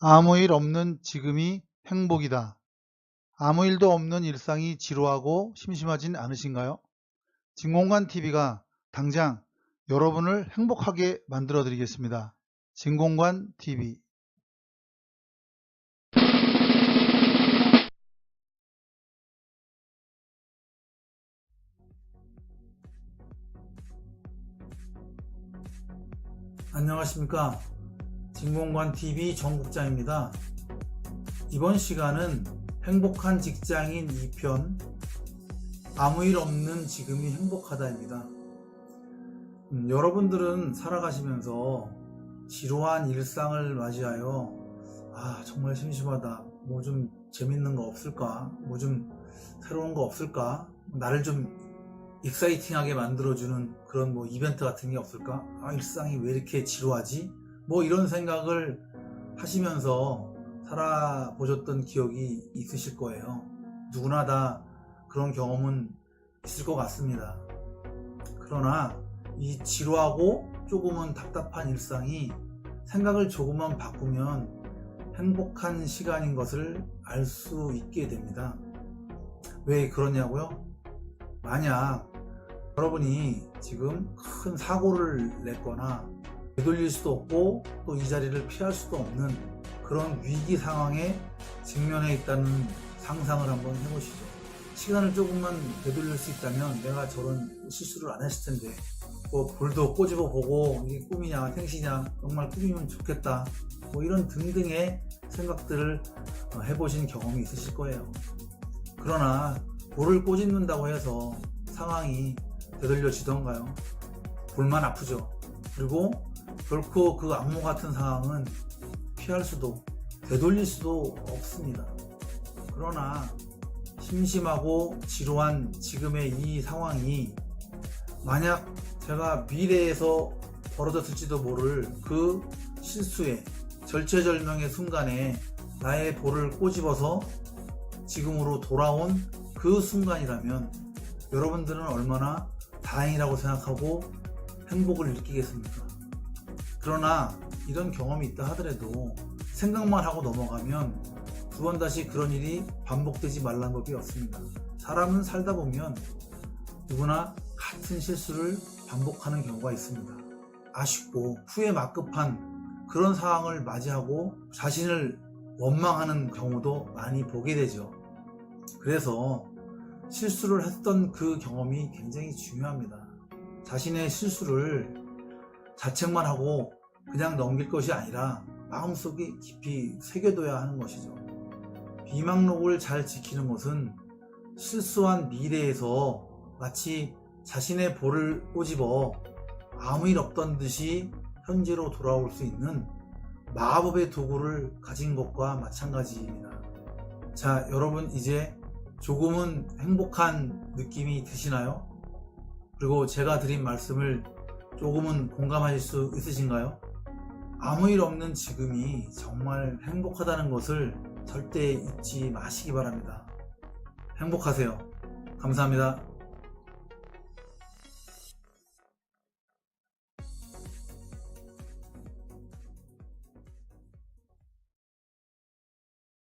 아무 일 없는 지금이 행복이다. 아무 일도 없는 일상이 지루하고 심심하진 않으신가요? 진공관 TV가 당장 여러분을 행복하게 만들어 드리겠습니다. 진공관 TV 안녕하십니까 진공관 TV 정국장입니다. 이번 시간은 행복한 직장인 2편 아무 일 없는 지금이 행복하다입니다. 음, 여러분들은 살아가시면서 지루한 일상을 맞이하여 아 정말 심심하다. 뭐 좀 재밌는 거 없을까? 뭐 좀 새로운 거 없을까? 나를 좀 익사이팅하게 만들어주는 그런 뭐 이벤트 같은 게 없을까? 아 일상이 왜 이렇게 지루하지 뭐 이런 생각을 하시면서 살아보셨던 기억이 있으실 거예요. 누구나 다 그런 경험은 있을 것 같습니다. 그러나 이 지루하고 조금은 답답한 일상이 생각을 조금만 바꾸면 행복한 시간인 것을 알 수 있게 됩니다. 왜 그러냐고요? 만약 여러분이 지금 큰 사고를 냈거나 되돌릴 수도 없고 또 이 자리를 피할 수도 없는 그런 위기 상황에 직면해 있다는 상상을 한번 해보시죠. 시간을 조금만 되돌릴 수 있다면 내가 저런 실수를 안 했을 텐데 뭐 볼도 꼬집어 보고 이게 꿈이냐 생시냐 정말 꿈이면 좋겠다 뭐 이런 등등의 생각들을 어, 해보신 경험이 있으실 거예요. 그러나 볼을 꼬집는다고 해서 상황이 되돌려지던가요? 볼만 아프죠. 그리고 결코 그 악몽 같은 상황은 피할 수도 되돌릴 수도 없습니다. 그러나 심심하고 지루한 지금의 이 상황이 만약 제가 미래에서 벌어졌을지도 모를 그 실수에 절체절명의 순간에 나의 볼을 꼬집어서 지금으로 돌아온 그 순간이라면 여러분들은 얼마나 다행이라고 생각하고 행복을 느끼겠습니까? 그러나 이런 경험이 있다 하더라도 생각만 하고 넘어가면 두 번 다시 그런 일이 반복되지 말란 법이 없습니다. 사람은 살다 보면 누구나 같은 실수를 반복하는 경우가 있습니다. 아쉽고 후회 막급한 그런 상황을 맞이하고 자신을 원망하는 경우도 많이 보게 되죠. 그래서 실수를 했던 그 경험이 굉장히 중요합니다. 자신의 실수를 자책만 하고 그냥 넘길 것이 아니라 마음속에 깊이 새겨둬야 하는 것이죠. 비망록을 잘 지키는 것은 실수한 미래에서 마치 자신의 볼을 꼬집어 아무 일 없던 듯이 현재로 돌아올 수 있는 마법의 도구를 가진 것과 마찬가지입니다. 자, 여러분 이제 조금은 행복한 느낌이 드시나요? 그리고 제가 드린 말씀을 조금은 공감하실 수 있으신가요? 아무 일 없는 지금이 정말 행복하다는 것을 절대 잊지 마시기 바랍니다. 행복하세요. 감사합니다.